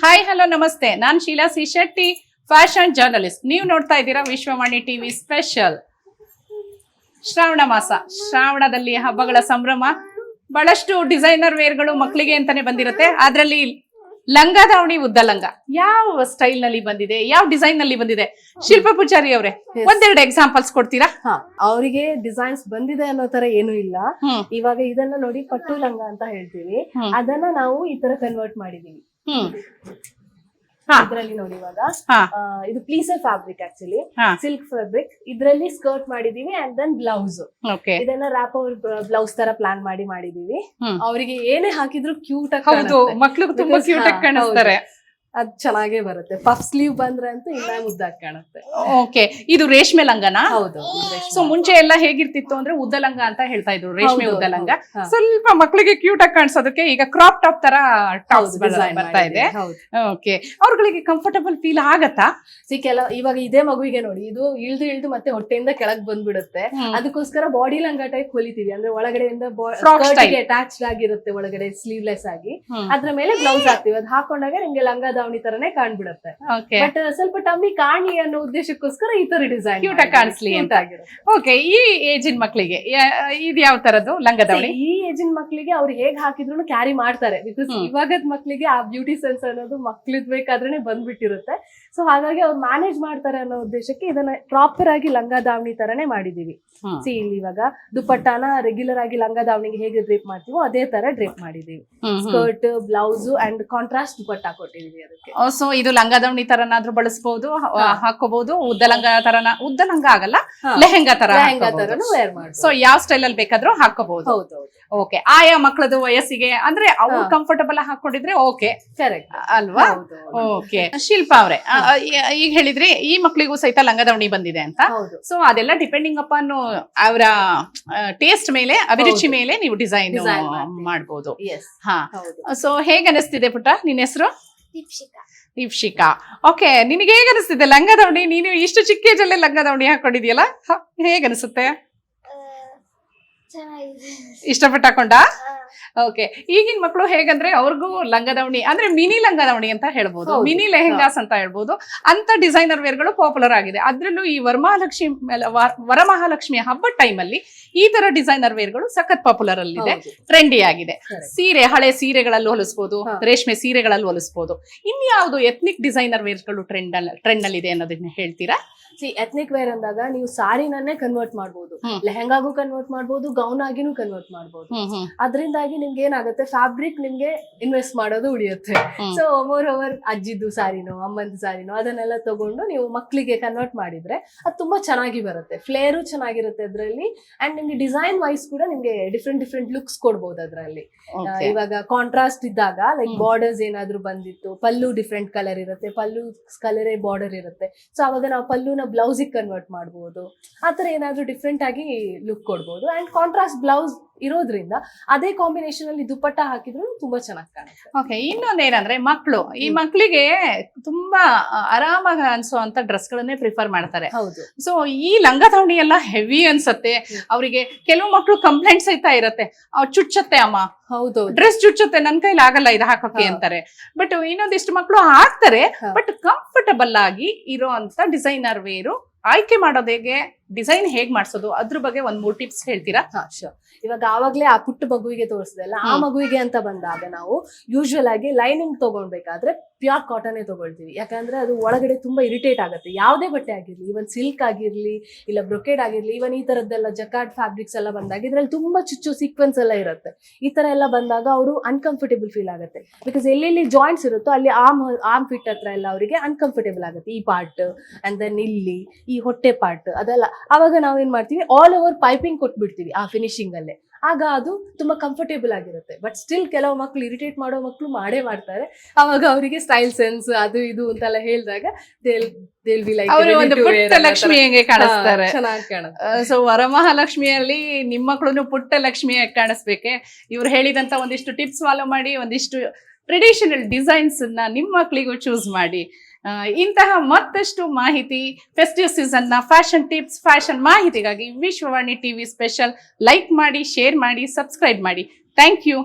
Hi hello ನಮಸ್ತೆ. ನಾನು Sheela C Shetty fashion journalist ನೀವು ನೋಡ್ತಾ ಇದ್ದೀರಾ ವಿಶ್ವವಾಣಿ ಟಿವಿ ಸ್ಪೆಷಲ್ ಶ್ರಾವಣ ಮಾಸ. ಶ್ರಾವಣದಲ್ಲಿ ಹಬ್ಬಗಳ ಸಂಭ್ರಮ. ಬಹಳಷ್ಟು ಡಿಸೈನರ್ ವೇರ್ಗಳು ಮಕ್ಕಳಿಗೆ ಅಂತಾನೆ ಬಂದಿರುತ್ತೆ. ಅದರಲ್ಲಿ ಲಂಗ ದಾವಣಿ ಉದ್ದ ಲಂಗ. ಯಾವ ಸ್ಟೈಲ್ನಲ್ಲಿ ಬಂದಿದೆ? ಯಾವ ಡಿಸೈನ್ನಲ್ಲಿ ಬಂದಿದೆ? ಶಿಲ್ಪ ಪೂಜಾರಿ ಅವರೇ ಒಂದೆರಡು ಎಕ್ಸಾಂಪಲ್ಸ್ ಕೊಡ್ತೀರಾ? ಅವರಿಗೆ ಡಿಸೈನ್ಸ್ ಬಂದಿದೆ ಅನ್ನೋ ತರ ಏನು ಇಲ್ಲ. ಇವಾಗ ಇದನ್ನ ನೋಡಿ ಪಟ್ಟು ಲಂಗ ಅಂತ ಹೇಳ್ತೀವಿ. ಅದನ್ನ ನಾವು ಈ ತರ ಕನ್ವರ್ಟ್ ಮಾಡಿದೀವಿ. ಹ್ಮ್. ಇದ್ರಲ್ಲಿ ನೋಡಿ ಇವಾಗ. ಆ, ಇದು ಪ್ಲೀಸರ್ ಫ್ಯಾಬ್ರಿಕ್ ಆಕ್ಚುಲಿ ಹಾ. ಸಿಲ್ಕ್ ಫ್ಯಾಬ್ರಿಕ್ ಇದ್ರಲ್ಲಿ ಸ್ಕರ್ಟ್ ಮಾಡಿದೀವಿ ಅಂಡ್ ದೆನ್ ಬ್ಲೌಸ್ ಓಕೆ ಇದನ್ನ ರ್ಯಾಪ್ ಅವ್ರ ಬ್ಲೌಸ್ ತರ ಪ್ಲಾನ್ ಮಾಡಿ ಮಾಡಿದೀವಿ. ಹ್ಮ್. ಅವರಿಗೆ ಏನೇ ಹಾಕಿದ್ರು ಕ್ಯೂಟ್ ಆಗಿ ಹೌದು. ಮಕ್ಳಿಗೆ ತುಂಬಾ Because, ಕ್ಯೂಟ್ ಆಗಿ ಹಾ, ಕಾಣಿಸ್ತಾರೆ. ಅದ್ ಚೆನ್ನಾಗೇ ಬರುತ್ತೆ. ಪಫ್ ಸ್ಲೀವ್ ಬಂದ್ರೆ ಅಂತೂ ಇನ್ನ ಮುದ್ದಾಗಿ ಕಾಣುತ್ತೆ. ಓಕೆ ಇದು ರೇಷ್ಮೆ ಲಂಗನ? ಹೌದು ಸೊ ಮುಂಚೆ ಎಲ್ಲ ಹೇಗಿರ್ತಿತ್ತು ಅಂದ್ರೆ ಉದ್ದ ಲಂಗ ಅಂತ ಹೇಳ್ತಾ ಇದ್ರು ರೇಷ್ಮೆ ಉದ್ದ ಲಂಗ ಸ್ವಲ್ಪ ಮಕ್ಕಳಿಗೆ ಕ್ಯೂಟ್ ಆಗಿ ಕಾಣಿಸೋದಕ್ಕೆ ಈಗ ಕ್ರಾಪ್ ಟಾಪ್ ತರ ಟಾಪ್ಸ್ ಬರ್ತಾ ಇದೆ. ಓಕೆ ಅವ್ರಗಳಿಗೆ ಕಂಫರ್ಟಬಲ್ ಫೀಲ್ ಆಗತ್ತಾ? ಸಿ ಕೆಲ ಇವಾಗ ಇದೇ ಮಗುವಿಗೆ ನೋಡಿ ಇದು ಇಳ್ದು ಇಳ್ದು ಮತ್ತೆ ಹೊಟ್ಟೆಯಿಂದ ಕೆಳಗ್ ಬಂದ್ಬಿಡುತ್ತೆ. ಅದಕ್ಕೋಸ್ಕರ ಬಾಡಿ ಲಂಗ ಟೈಪ್ ಹೊಲಿತೀವಿ. ಅಂದ್ರೆ ಒಳಗಡೆಯಿಂದ. ಅಟ್ಯಾಚ್ಡ್ ಆಗಿರುತ್ತೆ ಒಳಗಡೆ ಸ್ಲೀವ್ಲೆಸ್ ಆಗಿ. ಅದ್ರ ಮೇಲೆ ಬ್ಲೌಸ್ ಹಾಕ್ತಿವಿ. ಅದ್ ಹಾಕೊಂಡಾಗ ನಿಮ್ಗೆ ಲಂಗ ದಾವಣಿ ತರನೇ ಕಾಣ್ಬಿಡುತ್ತೆ. ಬಟ್ ಸ್ವಲ್ಪ ಟಮ್ಮಿ ಕಾಣಿ ಅನ್ನೋ ಉದ್ದೇಶಕ್ಕೋಸ್ಕರ ಈ ತರ ಡಿಸೈನ್ ಕ್ಯೂಟ್ ಆಗಿ ಕಾಣಿಸ್ಲಿ ಅಂತ. ಓಕೆ ಈ ಏಜಿನ ಮಕ್ಕಳಿಗೆ ಇದು ಯಾವ ತರದ್ದು? ಲಂಗ ದಾವಣಿ ಈ ಏಜಿನ ಮಕ್ಕಳಿಗೆ ಅವ್ರು ಹೇಗ್ ಹಾಕಿದ್ರು ಕ್ಯಾರಿ ಮಾಡ್ತಾರೆ. ಬಿಕಾಸ್. ಇವಾಗದ ಮಕ್ಳಿಗೆ ಆ ಬ್ಯೂಟಿ ಸೆನ್ಸ್ ಅನ್ನೋದು ಮಕ್ಳಿದ್ ಬೇಕಾದ್ರೆ ಬಂದ್ಬಿಟ್ಟಿರುತ್ತೆ. ಸೊ ಹಾಗಾಗಿ ಅವ್ರು ಮ್ಯಾನೇಜ್ ಮಾಡ್ತಾರೆ ಅನ್ನೋ ಉದ್ದೇಶಕ್ಕೆ ಇದನ್ನ ಪ್ರಾಪರ್ ಆಗಿ ಲಂಗ ದಾವಣಿ ತರನೇ ಮಾಡಿದೀವಿ. ಸಿ ಇಲ್ಲಿ ಇವಾಗ ದುಪ್ಪಟ್ಟಾನ ರೆಗ್ಯುಲರ್ ಆಗಿ ಲಂಗ ದಾವಣಿಗೆ ಹೇಗೆ ಡ್ರೇಪ್ ಮಾಡ್ತೀವೋ ಅದೇ ತರ ಡ್ರೇಪ್ ಮಾಡಿದೀವಿ. Skirt blouse and contrast dupatta ಕೊಟ್ಟಿದೀವಿ so ಇದು ಲಂಗ ದಾವಣಿ ತರನಾದ್ರೂ ಬಳಸಬಹುದು. ಹಾಕೋಬಹುದು ಉದ್ದ ಲಂಗ ತರನ ಉದ್ದ ಲಂಗ ಆಗಲ್ಲ. ಲೆಹೆಂಗಾ ತರ ಸೊ ಯಾವ ಸ್ಟೈಲ್ ಅಲ್ಲಿ ಬೇಕಾದ್ರೂ ಹಾಕೋಬಹುದು ಹೌದು ಹೌದು. ಓಕೆ ಆಯಾ ಮಕ್ಕಳದು ವಯಸ್ಸಿಗೆ ಅಂದ್ರೆ ಅವ್ರು. ಕಂಫರ್ಟಬಲ್ ಹಾಕೊಂಡಿದ್ರೆ ಓಕೆ ಕರೆಕ್ಟ್ ಅಲ್ವಾ? ಓಕೆ ಶಿಲ್ಪಾ ಅವ್ರೆ ಈಗ ಹೇಳಿದ್ರಿ ಈ ಮಕ್ಕಳಿಗೂ ಸಹಿತ ಲಂಗ ದಾವಣಿ ಬಂದಿದೆ ಅಂತ. ಸೊ ಅದೆಲ್ಲ ಡಿಪೆಂಡಿಂಗ್ ಅಪಾನ್ ಅವರ ಟೇಸ್ಟ್ ಮೇಲೆ ಅಭಿರುಚಿ ಮೇಲೆ ನೀವು ಡಿಸೈನ್ ಮಾಡಬಹುದು ಹಾ. ಸೊ ಹೇಗ್ ಅನಿಸ್ತಿದೆ ಪುಟ್ಟ? ನಿನ್ನ ಹೆಸರು? ದೀಪ್ಶಿಕಾ. ದೀಪ್ಶಿಕಾ. ಓಕೆ ನಿನಗೆ ಹೇಗೆ ಅನಿಸ್ತಿದೆ ಲಂಗ ದಾವಣಿ ನೀನು ಇಷ್ಟು ಚಿಕ್ಕ ಏಜ್ ಅಲ್ಲೇ ಲಂಗ ದಾವಣಿ ಹಾಕೊಂಡಿದ್ಯಲ್ಲ? ಹೇಗೆ ಅನಿಸುತ್ತೆ ಚೆನ್ನಾಗಿದೆ. ಇಷ್ಟಪಟ್ಟು ಹಾಕೊಂಡ? ಓಕೆ ಈಗಿನ ಮಕ್ಕಳು ಹೇಗಂದ್ರೆ ಅವ್ರಿಗೂ ಲಂಗ ದಾವಣಿ ಅಂದ್ರೆ ಮಿನಿ ಲಂಗ ದಾವಣಿ ಅಂತ ಹೇಳ್ಬೋದು. ಮಿನಿ ಲೆಹೆಂಗಾಸ್ ಅಂತ ಹೇಳ್ಬೋದು. ಅಂತ ಡಿಸೈನರ್ ವೇರ್ಗಳು ಪಾಪ್ಯುಲರ್ ಆಗಿದೆ. ಅದ್ರಲ್ಲೂ ಈ ವರಮಹಾಲಕ್ಷ್ಮಿ ವರಮಹಾಲಕ್ಷ್ಮಿಯ ವರಮಹಾಲಕ್ಷ್ಮಿ ಹಬ್ಬದ ಟೈಮಲ್ಲಿ ಈ ತರ ಡಿಸೈನರ್ ವೇರ್ಗಳು ಸಖತ್ ಪಾಪ್ಯುಲರ್ ಅಲ್ಲಿ ಇದೆ ಟ್ರೆಂಡಿ ಆಗಿದೆ. ಸೀರೆ ಹಳೆ ಸೀರೆಗಳಲ್ಲಿ ಹೊಲಿಸ್ಬೋದು ರೇಷ್ಮೆ ಸೀರೆಗಳಲ್ಲಿ ಹೊಲಿಸ್ಬೋದು. ಇನ್ಯಾವುದು ಎತ್ನಿಕ್ ಡಿಸೈನರ್ ವೇರ್ಗಳು ಟ್ರೆಂಡ್ ಅಲ್ಲಿ ಟ್ರೆಂಡ್ ಅಲ್ಲಿ ಇದೆ ಅನ್ನೋದನ್ನ ಹೇಳ್ತೀರಾ? ಸಿ ಎಥ್ನಿಕ್ ವೇರ್ ಅಂದಾಗ ನೀವು ಸಾರಿನನ್ನೇ ಕನ್ವರ್ಟ್ ಮಾಡಬಹುದು ಲೆಹೆಂಗಾಗೂ ಕನ್ವರ್ಟ್ ಮಾಡಬಹುದು ಗೌನ್ ಆಗಿನೂ ಕನ್ವರ್ಟ್ ಮಾಡಬಹುದು ಅದರಿಂದಾಗಿ ನಿಮ್ಗೆ ಏನಾಗುತ್ತೆ? ಫ್ಯಾಬ್ರಿಕ್ ನಿಮ್ಗೆ ಇನ್ವೆಸ್ಟ್ ಮಾಡೋದು ಉಳಿಯುತ್ತೆ. ಸೊ ಓವರ್ ಓವರ್ ಅಜ್ಜಿದ್ದು ಸಾರಿನೋ ಅಮ್ಮಂದು ಸಾರಿನೋ ಅದನ್ನೆಲ್ಲ ತಗೊಂಡು ನೀವು ಮಕ್ಕಳಿಗೆ ಕನ್ವರ್ಟ್ ಮಾಡಿದ್ರೆ ಅದು ತುಂಬಾ ಚೆನ್ನಾಗಿ ಬರುತ್ತೆ. ಫ್ಲೇರು ಚೆನ್ನಾಗಿರುತ್ತೆ ಅದರಲ್ಲಿ. ಅಂಡ್ ನಿಮ್ಗೆ ಡಿಸೈನ್ ವೈಸ್ ಕೂಡ ನಿಮ್ಗೆ ಡಿಫ್ರೆಂಟ್ ಡಿಫ್ರೆಂಟ್ ಲುಕ್ಸ್ ಕೊಡ್ಬೋದು ಅದರಲ್ಲಿ. ಇವಾಗ ಕಾಂಟ್ರಾಸ್ಟ್ ಇದ್ದಾಗ ಲೈಕ್. ಬಾರ್ಡರ್ಸ್ ಏನಾದ್ರು ಬಂದಿತ್ತು ಪಲ್ಲು ಡಿಫ್ರೆಂಟ್ ಕಲರ್ ಇರುತ್ತೆ ಪಲ್ಲು ಕಲರೇ ಬಾರ್ಡರ್ ಇರುತ್ತೆ ಸೊ ಅವಾಗ ನಾವು ಪಲ್ಲುನ ಬ್ಲೌಸಿಗೆ ಕನ್ವರ್ಟ್ ಮಾಡ್ಬೋದು ಆ ಥರ ಏನಾದ್ರು ಡಿಫ್ರೆಂಟ್ ಆಗಿ ಲುಕ್ ಕೊಡ್ಬೋದು ಅಂಡ್ ಕಾಂಟ್ರಾಸ್ಟ್ ಬ್ಲೌಸ್ ಇರೋದ್ರಿಂದ ಅದೇ ಕಾಂಬಿನೇಷನ್ ಅಲ್ಲಿ ದುಪ್ಪಟ್ಟ ಹಾಕಿದ್ರು ತುಂಬಾ ಚೆನ್ನಾಗಿ ಕಾಣುತ್ತೆ. ಓಕೆ ಇನ್ನೊಂದೇನಂದ್ರೆ ಮಕ್ಕಳು ಈ ಮಕ್ಕಳಿಗೆ ತುಂಬಾ ಆರಾಮಾಗಿ ಅನ್ಸೋ ಅಂತ ಡ್ರೆಸ್ ಗಳನ್ನೇ ಪ್ರಿಫರ್ ಮಾಡ್ತಾರೆ. ಹೌದು. ಸೊ ಈ ಲಂಗ ದಾವಣಿ ಎಲ್ಲ ಹೆವಿ ಅನ್ಸತ್ತೆ. ಅವರಿಗೆ ಕೆಲವು ಮಕ್ಕಳು ಕಂಪ್ಲೇಂಟ್ ಸಹಿತ ಇರತ್ತೆ. ಚುಚ್ಚತ್ತೆ ಅಮ್ಮ. ಹೌದು. ಡ್ರೆಸ್ ಚುಚ್ಚುತ್ತೆ ನನ್ ಕೈಲಿ ಆಗಲ್ಲ ಇದು ಹಾಕೋಕೆ ಅಂತಾರೆ. ಬಟ್ ಇನ್ನೊಂದಿಷ್ಟು ಮಕ್ಕಳು ಹಾಕ್ತಾರೆ. ಬಟ್ ಕಂಫರ್ಟಬಲ್ ಆಗಿ ಇರೋ ಅಂತ ಡಿಸೈನರ್ ವೇರು ಆಯ್ಕೆ ಮಾಡೋದು ಹೇಗೆ? ಡಿಸೈನ್ ಹೇಗ್ ಮಾಡಿಸೋದು? ಅದ್ರ ಬಗ್ಗೆ ಒಂದ್ ಮೂರ್ ಟಿಪ್ಸ್ ಹೇಳ್ತೀರಾ? ಹಾ ಶೋರ್ ಇವಾಗ ಆವಾಗ್ಲೇ ಆ ಪುಟ್ಟ ಮಗುವಿಗೆ ತೋರಿಸಿದೆ ಅಲ್ಲ? ಆ ಮಗುವಿಗೆ ಅಂತ ಬಂದಾಗ ನಾವು ಯೂಶುವಲ್ ಆಗಿ ಲೈನಿಂಗ್ ತಗೊಳ್ಬೇಕಾದ್ರೆ ಪ್ಯೂರ್ ಕಾಟನ್ ತಗೊಳ್ತೀವಿ. ಯಾಕಂದ್ರೆ ಅದು ಒಳಗಡೆ ತುಂಬಾ ಇರಿಟೇಟ್ ಆಗುತ್ತೆ. ಯಾವುದೇ ಬಟ್ಟೆ ಆಗಿರ್ಲಿ ಇವನ್ ಸಿಲ್ಕ್ ಆಗಿರ್ಲಿ ಇಲ್ಲ ಬ್ರೊಕೇಡ್ ಆಗಿರ್ಲಿ ಇವನ್ ಈ ತರದ್ದೆಲ್ಲ ಜಕಾರ್ಡ್ ಫ್ಯಾಬ್ರಿಕ್ಸ್ ಎಲ್ಲ ಬಂದಾಗ ಇದ್ರಲ್ಲಿ ತುಂಬಾ ಚುಚ್ಚು ಸೀಕ್ವೆನ್ಸ್ ಎಲ್ಲ ಇರುತ್ತೆ. ಈ ತರ ಎಲ್ಲ ಬಂದಾಗ ಅವರು ಅನ್ಕಂಫರ್ಟೇಬಲ್ ಫೀಲ್ ಆಗುತ್ತೆ. ಬಿಕಾಸ್ ಎಲ್ಲೆಲ್ಲಿ ಜಾಯಿಂಟ್ಸ್ ಇರುತ್ತೋ ಅಲ್ಲಿ ಆರ್ಮ್ ಆರ್ಮ್ ಫಿಟ್ ಹತ್ರ ಎಲ್ಲ ಅವರಿಗೆ ಅನ್ಕಂಫರ್ಟೇಬಲ್ ಆಗುತ್ತೆ. ಈ ಪಾರ್ಟ್ ಅಂಡ್ ದೆನ್ ಇಲ್ಲಿ ಈ ಹೊಟ್ಟೆ ಪಾರ್ಟ್ ಅದೆಲ್ಲ. ಅವಾಗ ನಾವು ಏನ್ ಮಾಡ್ತೀವಿ? ಆಲ್ ಓವರ್ ಪೈಪಿಂಗ್ ಕೊಟ್ಬಿಡ್ತೀವಿ ಆ ಫಿನಿಶಿಂಗ್ ಅಲ್ಲೇ. ಆಗ ಅದು ತುಂಬಾ ಕಂಫರ್ಟೇಬಲ್ ಆಗಿರುತ್ತೆ. ಬಟ್ ಸ್ಟಿಲ್ ಕೆಲವು ಮಕ್ಳು ಇರಿಟೇಟ್ ಮಾಡೋ ಮಕ್ಳು ಮಾಡೇ ಮಾಡ್ತಾರೆ. ಅವಾಗ ಅವರಿಗೆ ಸ್ಟೈಲ್ ಸೆನ್ಸ್ ಅದು ಇದು ಅಂತೆಲ್ಲ ಹೇಳಿದಾಗ ದೇಲ್ ಬಿ ಲೈಕ್ ಅವರು ಒಂದು ಪುಟ್ಟ ಲಕ್ಷ್ಮಿ ಹೆಂಗೆ ಕಾಣಿಸ್ತಾರೆ. ಸೊ ವರಮಹಾಲಕ್ಷ್ಮಿಯಲ್ಲಿ ನಿಮ್ಮ ಮಕ್ಕಳು ಪುಟ್ಟ ಲಕ್ಷ್ಮಿಯಾಗಿ ಕಾಣಿಸ್ಬೇಕೆ? ಇವ್ರು ಹೇಳಿದಂತ ಒಂದಿಷ್ಟು ಟಿಪ್ಸ್ ಫಾಲೋ ಮಾಡಿ ಒಂದಿಷ್ಟು ಟ್ರೆಡಿಷನಲ್ ಡಿಸೈನ್ಸ್ನ ನಿಮ್ಮ ಮಕ್ಕಳಿಗೂ ಚೂಸ್ ಮಾಡಿ. ಇಂತಹ ಮತ್ತಷ್ಟು ಮಾಹಿತಿ ಫೆಸ್ಟಿವ್ ಸೀಸನ್ನ ಫ್ಯಾಷನ್ ಟಿಪ್ಸ್, ಫ್ಯಾಷನ್ ಮಾಹಿತಿಗಾಗಿ ವಿಶ್ವವಾಣಿ ಟಿವಿ ಸ್ಪೆಷಲ್ ಲೈಕ್ ಮಾಡಿ, ಶೇರ್ ಮಾಡಿ, ಸಬ್ಸ್ಕ್ರೈಬ್ ಮಾಡಿ. Thank you.